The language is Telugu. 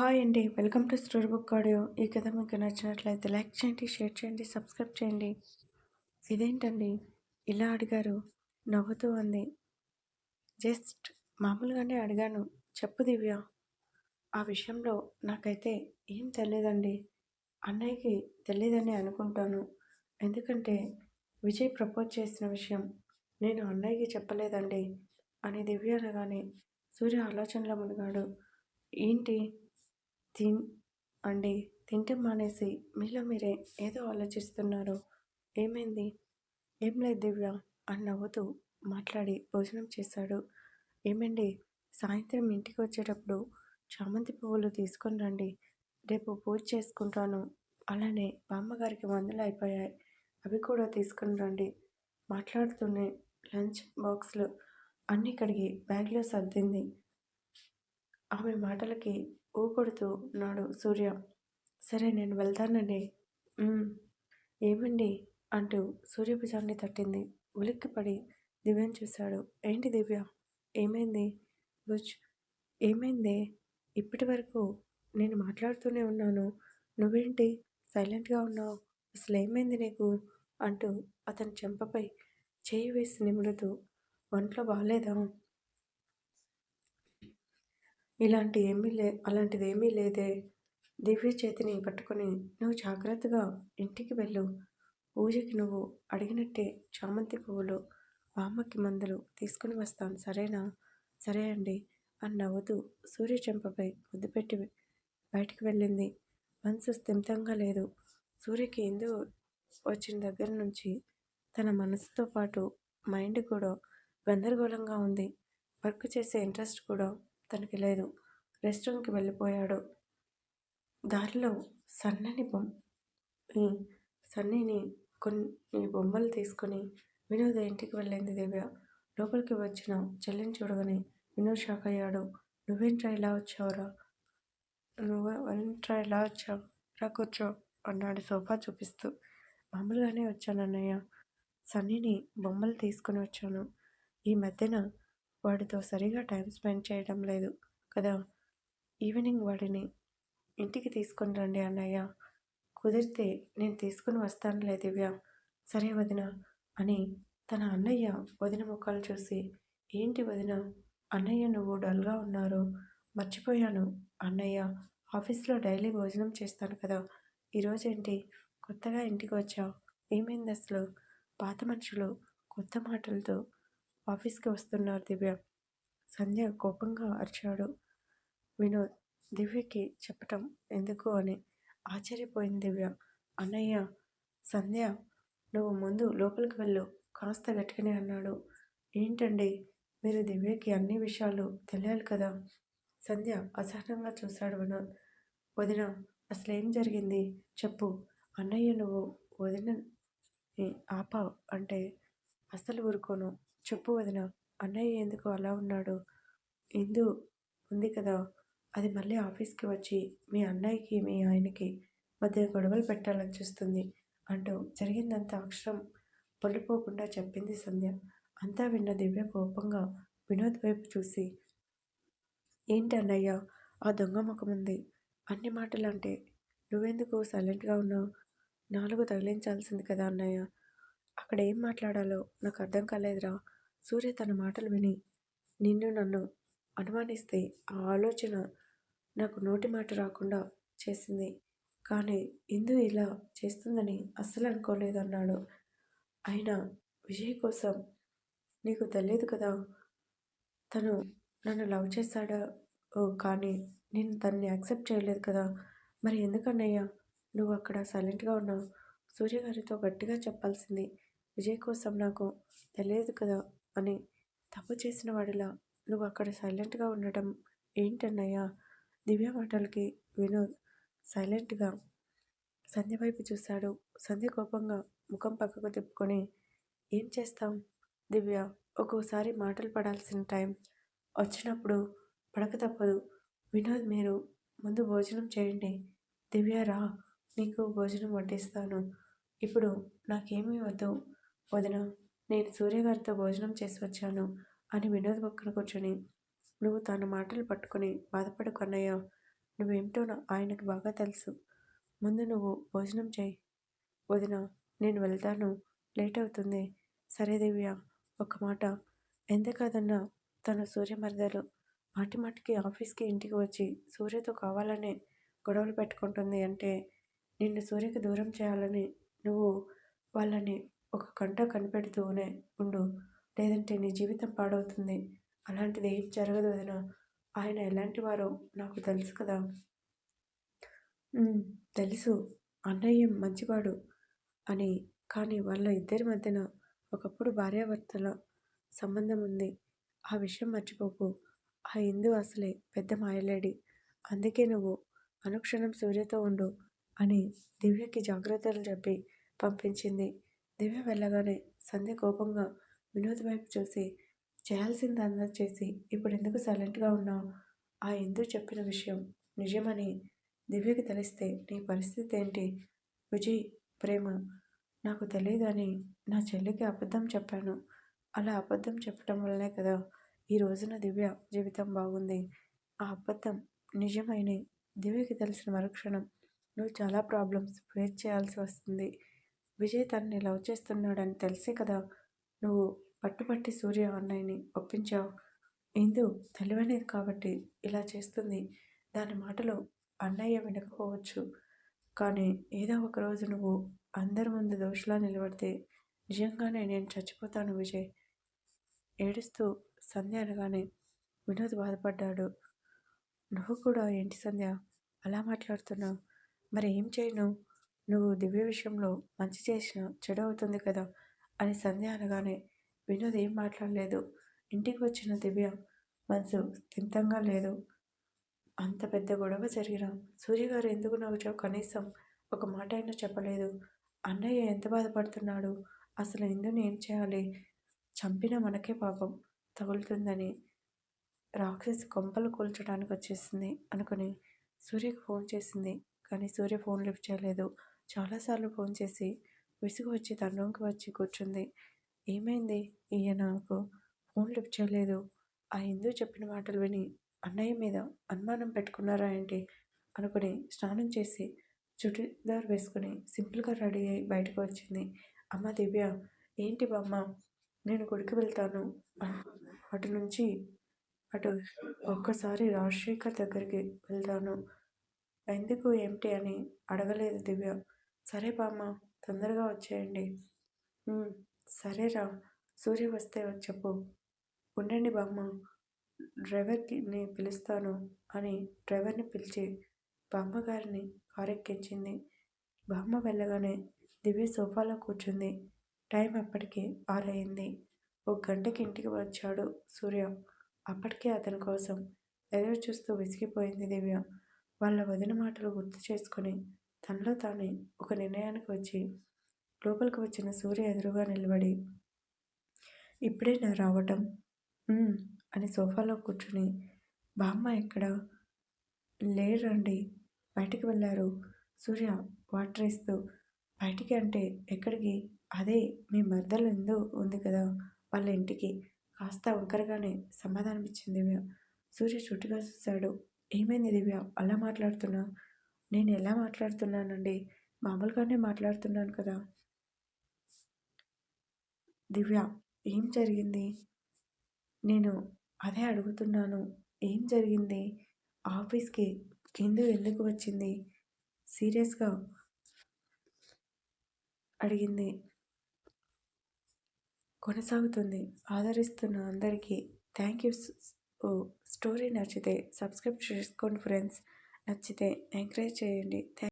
హాయ్ అండి. Welcome to story book audio. ఈ కథ మీకు నచ్చినట్లయితే లైక్ చేయండి షేర్ చేయండి సబ్స్క్రైబ్ చేయండి. ఇదేంటండి? ఇలా అడిగారు. నవ్వుతూ అంది. జస్ట్ మామూలుగానే అడిగాను. చెప్పు దివ్య. ఆ విషయంలో నాకైతే ఏం తెలియదండి అన్నయ్యకి తెలియదని అనుకుంటాను. ఎందుకంటే విజయ్ ప్రపోజ్ చేసిన విషయం నేను అన్నయ్యకి చెప్పలేదండి అని దివ్య అనగానే సూర్య ఆలోచనలో మునిగాడు. ఏంటి? తిన్ అండి తింటే మానేసి మీలో మీరే ఏదో ఆలోచిస్తున్నారు. ఏమైంది? ఏం లేదు దివ్య అని నవ్వుతూ మాట్లాడి భోజనం చేశాడు. ఏమండి? సాయంత్రం ఇంటికి వచ్చేటప్పుడు చామంతి పువ్వులు తీసుకొని రండి. రేపు పూజ చేసుకుంటాను. అలానే బామ్మగారికి మందులు అయిపోయాయి. అవి కూడా తీసుకుని రండి. మాట్లాడుతూనే లంచ్ బాక్స్లు అన్నీ కడిగి బ్యాగ్లో సర్దింది. ఆమె మాటలకి ఊపడుతూ ఉన్నాడు సూర్య. సరే నేను వెళ్తానండి. ఏమండి? అంటూ సూర్యభుజాన్ని తట్టింది. ఉలిక్కిపడి దివ్యను చూశాడు. ఏంటి దివ్య? ఏమైంది? భుజ్ ఏమైంది? ఇప్పటి వరకు నేను మాట్లాడుతూనే ఉన్నాను. నువ్వేంటి? సైలెంట్గా ఉన్నావు. అసలు ఏమైంది నీకు? అంటూ అతని చెంపపై చేయి వేసి నిమురుతూ ఒంట్లో బాగాలేదా ఇలాంటి ఏమీ లే అలాంటిది ఏమీ లేదే. దివ్య చేతిని పట్టుకొని నువ్వు జాగ్రత్తగా ఇంటికి వెళ్ళు. పూజకి నువ్వు అడిగినట్టే చామంతి పువ్వులు బామ్మకి మందులు తీసుకుని వస్తాను. సరేనా? సరే అండి అని నవ్వుతూ సూర్య చెంపపై ముద్దు పెట్టి బయటికి వెళ్ళింది. మనసు స్థిమితంగా లేదు. సూర్యకి ఎందుకు వచ్చిన దగ్గర నుంచి తన మనసుతో పాటు మైండ్ కూడా గందరగోళంగా ఉంది. వర్క్ చేసే ఇంట్రెస్ట్ కూడా తనకి లేదు. రెస్టారెంట్కి వెళ్ళిపోయాడు. దారిలో సన్నని బొమ్మ సన్నీని కొన్ని బొమ్మలు తీసుకొని వినోద్ ఇంటికి వెళ్ళింది దివ్య. లోపలికి వచ్చిన చెల్లిని చూడగానే వినోద్ షాక్ అయ్యాడు. నువ్వేంట్రా ఇలా వచ్చావురా? నువ్వేంట్రా ఇలా వచ్చావు రా కూర్చో అన్నాడు సోఫా చూపిస్తూ. మామూలుగానే వచ్చాను అన్నయ్య సన్నీని బొమ్మలు తీసుకొని వచ్చాను. ఈ మధ్యన వాడితో సరిగా టైం స్పెండ్ చేయడం లేదు కదా? ఈవినింగ్ వాడిని ఇంటికి తీసుకొని రండి అన్నయ్య. కుదిరితే నేను తీసుకుని వస్తానులే దివ్య. సరే వదిన అని తన అన్నయ్య వదిన ముఖాలు చూసి ఏంటి వదిన? అన్నయ్య నువ్వు డల్గా ఉన్నారు. మర్చిపోయాను. అన్నయ్య ఆఫీస్లో డైలీ భోజనం చేస్తాను కదా. ఈరోజేంటి కొత్తగా ఇంటికి వచ్చావు. ఏమైంది అసలు? పాత మనుషులు కొత్త మాటలతో ఆఫీస్కి వస్తున్నారు దివ్య. సంధ్య కోపంగా అరిచాడు. వినోద్ దివ్యకి చెప్పటం ఎందుకు అని ఆశ్చర్యపోయింది దివ్య. అన్నయ్య సంధ్య నువ్వు ముందు లోపలికి వెళ్ళు. కాస్త గట్టిగానే అన్నాడు. ఏంటండి? మీరు దివ్యకి అన్ని విషయాలు తెలియాలి కదా? సంధ్య అసహనంగా చూశాడు వినోద్. వదిన అసలు ఏం జరిగింది? చెప్పు. అన్నయ్య నువ్వు వదిన ఆపా అంటే అస్సలు ఊరుకోను. చెప్పు వదిన. అన్నయ్య ఎందుకు అలా ఉన్నాడు? ఇందు ఉంది కదా. అది మళ్ళీ ఆఫీస్కి వచ్చి మీ అన్నయ్యకి మీ ఆయనకి మధ్య గొడవలు పెట్టాలని చూస్తుంది. అంటూ జరిగిందంతా అక్షరం పొల్లిపోకుండా చెప్పింది సంధ్య. అంతా విన్న దివ్య కోపంగా వినోద్ వైపు చూసి ఏంటి అన్నయ్య? ఆ దొంగ ముఖం ఉంది. అన్ని మాటలు అంటే నువ్వెందుకు సైలెంట్గా ఉన్నావు? నాలుగు తగిలించాల్సింది కదా అన్నయ్య. అక్కడ ఏం మాట్లాడాలో నాకు అర్థం కాలేదురా. సూర్య తన మాటలు విని నిన్ను నన్ను అనుమానిస్తే ఆ ఆలోచన నాకు నోటి మాట రాకుండా చేసింది. కానీ ఇందు ఇలా చేస్తుందని అస్సలు అనుకోలేదన్నాడు. అయినా విజయ్ కోసం నీకు తెలియదు కదా తను నన్ను లవ్ చేశాడా? ఓ కానీ నేను తనని యాక్సెప్ట్ చేయలేదు కదా. మరి ఎందుకన్నయ్యా? నువ్వు అక్కడ సైలెంట్గా ఉన్నావు. సూర్యగారితో గట్టిగా చెప్పాల్సింది విజయ్ కోసం నాకు తెలియదు కదా అని తప్పు చేసిన వాడిలా నువ్వు అక్కడ సైలెంట్గా ఉండటం ఏంటన్నయ్యా? దివ్య మాటలకి వినోద్ సైలెంట్గా సంధ్య వైపు చూశాడు సంధ్య కోపంగా ముఖం పక్కకు తిప్పుకొని ఏం చేస్తాం దివ్య? ఒక్కోసారి మాటలు పడాల్సిన టైం వచ్చినప్పుడు పడక తప్పదు. వినోద్ మీరు ముందు భోజనం చేయండి. దివ్య రా నీకు భోజనం వడ్డిస్తాను. ఇప్పుడు నాకేమీ వద్దు. వదిన నేను సూర్యగారితో భోజనం చేసి వచ్చాను అని వినోద్ పక్కన కూర్చొని నువ్వు తన మాటలు పట్టుకొని బాధపడు కన్నయ్య. నువ్వేమిటో ఆయనకు బాగా తెలుసు. ముందు నువ్వు భోజనం చేయి. వదిన నేను వెళ్తాను. లేట్ అవుతుంది. సరే దివ్య ఒక మాట. ఎంత కాదన్నా తను సూర్య మరదలు మాటి మాటికి ఆఫీస్కి ఇంటికి వచ్చి సూర్యతో కావాలనే గొడవలు పెట్టుకుంటుంది అంటే నిన్ను సూర్యకి దూరం చేయాలని నువ్వు వాళ్ళని ఒక గంట కనిపెడుతూనే ఉండు. లేదంటే నీ జీవితం పాడవుతుంది. అలాంటిది ఏం జరగదు వదిన. ఆయన ఎలాంటి వారో నాకు తెలుసు కదా. తెలుసు. అన్నయ్య మంచివాడు అని. కానీ వాళ్ళ ఇద్దరి మధ్యన ఒకప్పుడు భార్యాభర్తల సంబంధం ఉంది. ఆ విషయం మర్చిపోకు. ఆ ఇందు అసలే పెద్ద మాయలేడి. అందుకే నువ్వు అనుక్షణం సూర్యతో ఉండు అని దివ్యకి జాగ్రత్తలు చెప్పి పంపించింది. దివ్య వెళ్ళగానే సంధ్య కోపంగా వినోద్ వైపు చూసి చేయాల్సింది అందరు చేసి ఇప్పుడు ఎందుకు సైలెంట్గా ఉన్నావు? ఆ ఇందు చెప్పిన విషయం నిజమని దివ్యకి తెలిస్తే నీ పరిస్థితి ఏంటి? విజయ్ ప్రేమ నాకు తెలియదని నా చెల్లికి అబద్ధం చెప్పాను. అలా అబద్ధం చెప్పడం వల్లనే కదా ఈ రోజున దివ్య జీవితం బాగుంది. ఆ అబద్ధం నిజమైన దివ్యకి తెలిసిన మరుక్షణం నువ్వు చాలా ప్రాబ్లమ్స్ ఫేస్ చేయాల్సి వస్తుంది. విజయ్ తనని లవ్ చేస్తున్నాడని తెలిసే కదా నువ్వు పట్టుబట్టి సూర్య అన్నయ్యని ఒప్పించావు. ఇందు తెలివైనది కాబట్టి ఇలా చేస్తుంది. దాని మాటలు అన్నయ్య వినకపోవచ్చు. కానీ ఏదో ఒక రోజు నువ్వు అందరి ముందు దోషులా నిలబడితే నిజంగానే నేను చచ్చిపోతాను విజయ్. ఏడుస్తూ సంధ్య అనగానే వినోద్ బాధపడ్డాడు. నువ్వు కూడా ఏంటి సంధ్య? అలా మాట్లాడుతున్నావు. మరి ఏం చేయను? నువ్వు దివ్య విషయంలో మంచి చేసిన చెడు అవుతుంది కదా? అని సంధ్య అనగానే వినోద్ ఏం మాట్లాడలేదు. ఇంటికి వచ్చిన దివ్య మనసు స్థితంగా లేదు. అంత పెద్ద గొడవ జరిగిన సూర్యగారు ఎందుకు నాకు కనీసం ఒక మాట అయినా చెప్పలేదు. అన్నయ్య ఎంత బాధపడుతున్నాడు? అసలు ఎందుని ఏం చేయాలి? చంపిన మనకే పాపం తగులుతుందని రాక్షసి కొంపలు కూల్చడానికి వచ్చేసింది అనుకుని సూర్యకు ఫోన్ చేసింది. కానీ సూర్య ఫోన్ లిఫ్ట్ చేయలేదు. చాలాసార్లు ఫోన్ చేసి విసుగు వచ్చి తన రూమ్కి వచ్చి కూర్చుంది. ఏమైంది? ఈయన నాకు ఫోన్ లిఫ్ట్ చేయలేదు. ఆ హిందూ చెప్పిన మాటలు విని అన్నయ్య మీద అనుమానం పెట్టుకున్నారా ఏంటి? అనుకుని స్నానం చేసి చుడిదార్ వేసుకుని సింపుల్గా రెడీ అయి బయటకు వచ్చింది. అమ్మ దివ్య ఏంటి బామ్మ? నేను గుడికి వెళ్తాను. అటు నుంచి అటు ఒక్కసారి రాజశేఖర్ దగ్గరికి వెళ్తాను. ఎందుకు? ఏమిటి అని అడగలేదు దివ్య. సరే బామ్మ తొందరగా వచ్చేయండి. సరేరా. సూర్య వస్తే చెప్పు. ఉండండి బామ్మ డ్రైవర్ని పిలుస్తాను అని డ్రైవర్ని పిలిచి బామ్మగారిని కారెక్కించింది. బామ్మ వెళ్ళగానే దివ్య సోఫాలో కూర్చుంది. టైం అప్పటికి ఆరయింది ఒక గంటకి ఇంటికి వచ్చాడు సూర్య. అప్పటికే అతని కోసం ఎదురు చూస్తూ విసిగిపోయింది దివ్య. వాళ్ళ వదిన మాటలు గుర్తు చేసుకొని తనలో తానే ఒక నిర్ణయానికి వచ్చి లోపలికి వచ్చిన సూర్య ఎదురుగా నిలబడి ఇప్పుడే నా రావటం. అని సోఫాలో కూర్చుని బామ్మ ఎక్కడ? లేరండి. బయటికి వెళ్ళారు. సూర్య వాటర్ ఇస్తూ బయటికి అంటే ఎక్కడికి? అదే మీ మర్దలు ఎందు ఉంది కదా వాళ్ళ ఇంటికి. కాస్త వంకరగానే సమాధానం ఇచ్చింది సూర్య చుట్టుగా చూశాడు. ఏమైంది దివ్య? అలా మాట్లాడుతున్నా? నేను ఎలా మాట్లాడుతున్నానండి? మామూలుగానే మాట్లాడుతున్నాను కదా. దివ్య ఏం జరిగింది? నేను అదే అడుగుతున్నాను. ఏం జరిగింది? ఆఫీస్కి కింద ఎందుకు వచ్చింది? సీరియస్గా అడిగింది. కొనసాగుతుంది. ఆదరిస్తున్న అందరికీ థ్యాంక్ యూ. ఓ స్టోరీ నచ్చితే సబ్స్క్రైబ్ చేసుకోండి ఫ్రెండ్స్. నచ్చితే ఎంకరేజ్ చేయండి. థ్యాంక్